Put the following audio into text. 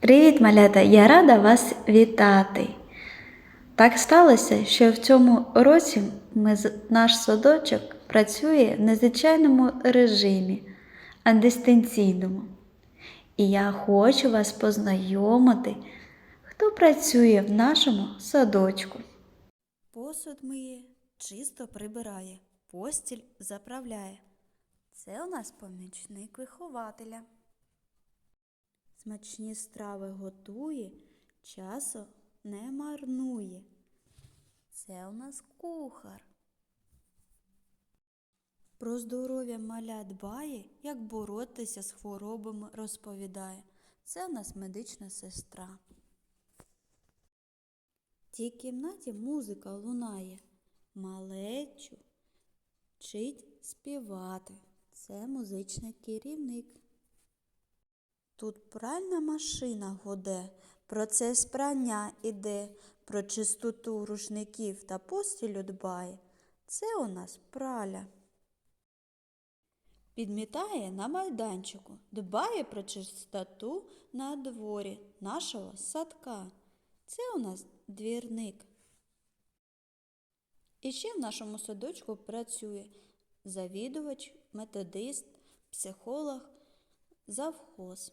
Привіт, малята! Я рада вас вітати. Так сталося, що в цьому році ми, наш садочок працює в незвичайному режимі, а дистанційному. І я хочу вас познайомити, хто працює в нашому садочку. Посуд миє, чисто прибирає, постіль заправляє. Це у нас помічник вихователя. Смачні страви готує, часу не марнує. Це у нас кухар. Про здоров'я маля дбає, як боротися з хворобами розповідає. Це у нас медична сестра. В цій кімнаті музика лунає. Малечу вчить співати. Це музичний керівник. Тут пральна машина гуде, процес прання іде, про чистоту рушників та постілю дбає. Це у нас праля. Підмітає на майданчику, дбає про чистоту на дворі нашого садка. Це у нас двірник. І ще в нашому садочку працює завідувач, методист, психолог, завхоз.